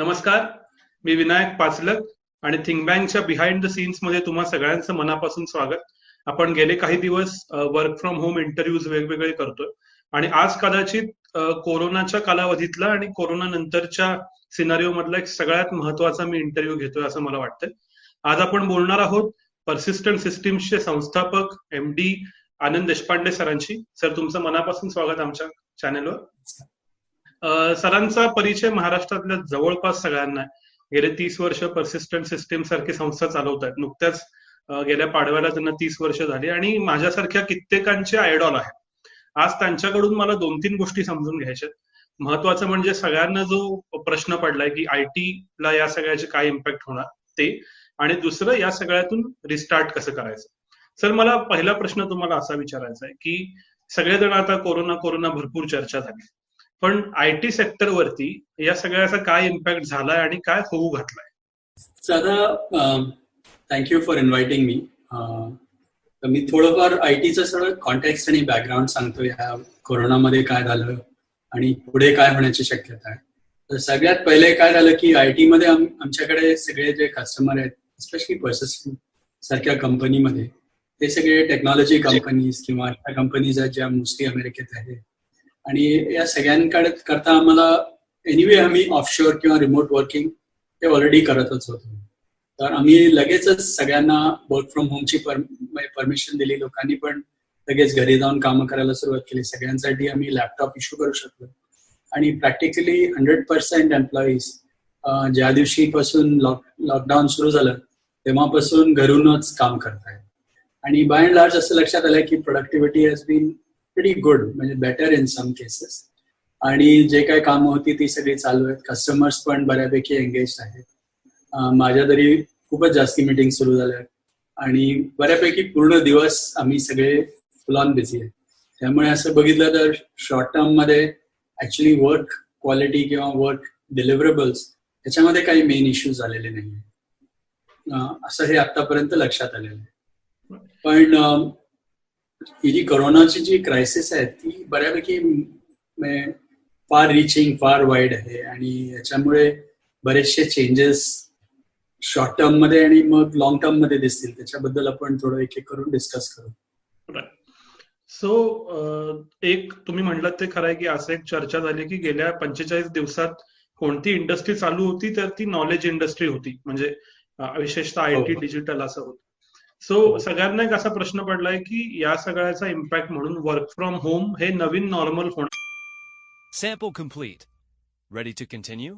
नमस्कार. मी विनायक पाचलक आणि थिंक बँकच्या बिहाइंड द सीन्समध्ये तुम्हा सगळ्यांचं मनापासून स्वागत. आपण गेले काही दिवस वर्क फ्रॉम होम इंटरव्ह्यूज वेगवेगळे करतोय. आणि आज कदाचित कोरोनाच्या कालावधीतला आणि कोरोना नंतरच्या सिनारिओ मधला एक सगळ्यात महत्त्वाचा मी इंटरव्ह्यू घेतोय असं मला वाटतंय. आज आपण बोलणार आहोत पर्सिस्टंट सिस्टीम्सचे संस्थापक एम डी आनंद देशपांडे सरांशी. सर तुमचं मनापासून स्वागत आमच्या चॅनेलवर सरांचा परिचय महाराष्ट्रातल्या जवळपास सगळ्यांना आहे. गेले तीस वर्ष परसिस्टंट सिस्टीम सारखी संस्था चालवत आहेत नुकत्याच गेल्या पाडव्याला त्यांना तीस वर्ष झाली आणि माझ्यासारख्या कित्येकांचे आयडॉल आहेत. आज त्यांच्याकडून मला दोन तीन गोष्टी समजून घ्यायच्या महत्वाचं म्हणजे सगळ्यांना जो प्रश्न पडलाय की आय ला या सगळ्याचे काय इम्पॅक्ट होणार ते. आणि दुसरं या सगळ्यातून रिस्टार्ट कसं करायचं? सर मला पहिला प्रश्न तुम्हाला असा विचारायचा आहे की सगळेजण आता कोरोना कोरोना भरपूर चर्चा झाली. पण आय टी सेक्टरवरती या सगळ्याचा काय इम्पॅक्ट झालाय आणि काय होऊ घातलाय? दादा थँक्यू फॉर इन्व्हायटिंग मी मी थोडंफार आय टीचं सगळं कॉन्टॅक्ट आणि बॅकग्राऊंड सांगतो ह्या कोरोनामध्ये काय झालं आणि पुढे काय होण्याची शक्यता आहे. तर सगळ्यात पहिले काय झालं की आय टीमध्ये आमच्याकडे सगळे जे कस्टमर आहेत स्पेशली पर्सेस सारख्या कंपनीमध्ये ते सगळे टेक्नॉलॉजी कंपनीज किंवा अशा कंपनीज आहेत ज्या मोस्टली अमेरिकेत आहेत. आणि या सगळ्यांकडे करता आम्हाला एनिवे आम्ही ऑफशोअर किंवा रिमोट वर्किंग हे ऑलरेडी करतच होतो. तर आम्ही लगेचच सगळ्यांना वर्क फ्रॉम होमची परमिशन दिली लोकांनी पण लगेच घरी जाऊन कामं करायला सुरुवात केली. सगळ्यांसाठी आम्ही लॅपटॉप इश्यू करू शकलो. आणि प्रॅक्टिकली हंड्रेड पर्सेंट एम्प्लॉईज ज्या दिवशीपासून लॉक लॉकडाऊन सुरू झालं तेव्हापासून घरूनच काम करतायत. आणि बाय अँड लार्ज असं लक्षात आलं की productivity has been pretty good म्हणजे बेटर इन सम केसेस आणि जे काही कामं होती ती सगळी चालू आहेत. कस्टमर्स पण बऱ्यापैकी एंगेज आहेत. माझ्या तरी खूपच जास्ती मीटिंग सुरू झाल्या आहेत आणि बऱ्यापैकी पूर्ण दिवस आम्ही सगळे फुल ऑन बिझी आहे त्यामुळे असं बघितलं तर शॉर्ट टर्ममध्ये ऍक्च्युली वर्क क्वालिटी किंवा वर्क डिलिव्हरेबल्स त्याच्यामध्ये काही मेन इश्यूज झालेले नाही असं हे आतापर्यंत लक्षात आलेलं आहे. पण ही जी कोरोनाची जी क्रायसिस आहे ती बऱ्यापैकी फार रिचिंग फार वाईड आहे. आणि याच्यामुळे बरेचसे चेंजेस शॉर्ट टर्ममध्ये आणि मग लॉंग टर्ममध्ये दिसतील. त्याच्याबद्दल आपण थोडं एक एक करून डिस्कस करू. सो एक तुम्ही म्हणलात ते खरं आहे की असं एक चर्चा झाली की गेल्या पंचेचाळीस दिवसात कोणती इंडस्ट्री चालू होती तर ती नॉलेज इंडस्ट्री होती. म्हणजे विशेषतः आय टी. डिजिटल असं होतं. सो सगळ्यांना एक असा प्रश्न पडलाय की या सगळ्याचा इम्पॅक्ट म्हणून वर्क फ्रॉम होम हे नवीन नॉर्मल होणार. Sample complete ready to continue